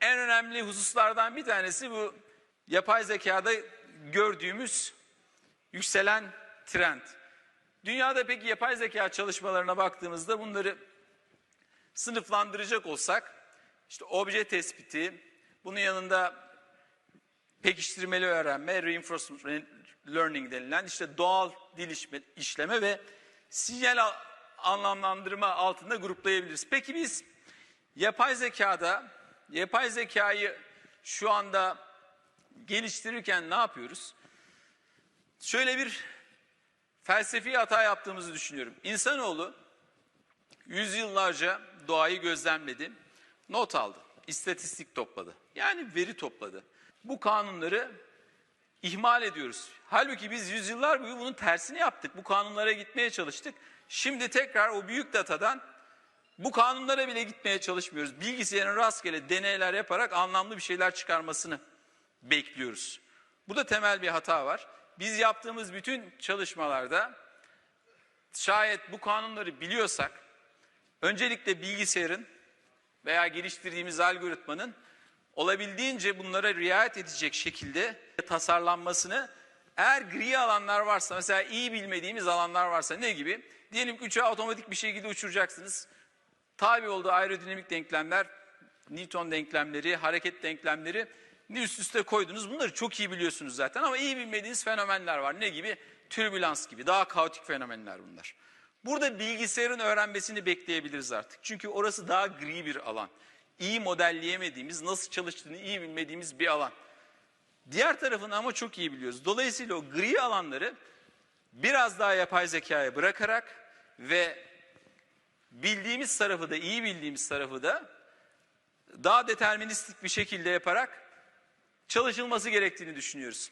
En önemli hususlardan bir tanesi bu yapay zekada gördüğümüz yükselen trend. Dünyada peki yapay zeka çalışmalarına baktığımızda bunları sınıflandıracak olsak işte obje tespiti, bunun yanında pekiştirmeli öğrenme, reinforcement learning denilen işte doğal dil işme- işleme ve sinyal anlamlandırma altında gruplayabiliriz. Peki biz yapay zekada, yapay zekayı şu anda geliştirirken ne yapıyoruz? Şöyle bir felsefi hata yaptığımızı düşünüyorum. İnsanoğlu yüzyıllarca doğayı gözlemledi, not aldı, istatistik topladı. Yani veri topladı. Bu kanunları ihmal ediyoruz. Halbuki biz yüzyıllar boyu bunun tersini yaptık. Bu kanunlara gitmeye çalıştık. Şimdi tekrar o büyük datadan bu kanunlara bile gitmeye çalışmıyoruz. Bilgisayarın rastgele deneyler yaparak anlamlı bir şeyler çıkarmasını bekliyoruz. Burada temel bir hata var. Biz yaptığımız bütün çalışmalarda şayet bu kanunları biliyorsak öncelikle bilgisayarın veya geliştirdiğimiz algoritmanın olabildiğince bunlara riayet edecek şekilde tasarlanmasını eğer gri alanlar varsa mesela iyi bilmediğimiz alanlar varsa ne gibi? Diyelim ki uçağı otomatik bir şekilde uçuracaksınız. Tabi olduğu aerodinamik denklemler, Newton denklemleri, hareket denklemleri üst üste koydunuz. Bunları çok iyi biliyorsunuz zaten ama iyi bilmediğiniz fenomenler var. Ne gibi? Türbülans gibi. Daha kaotik fenomenler bunlar. Burada bilgisayarın öğrenmesini bekleyebiliriz artık. Çünkü orası daha gri bir alan. İyi modelleyemediğimiz, nasıl çalıştığını iyi bilmediğimiz bir alan. Diğer tarafını ama çok iyi biliyoruz. Dolayısıyla o gri alanları biraz daha yapay zekaya bırakarak ve bildiğimiz tarafı da iyi bildiğimiz tarafı da daha deterministik bir şekilde yaparak çalışılması gerektiğini düşünüyoruz.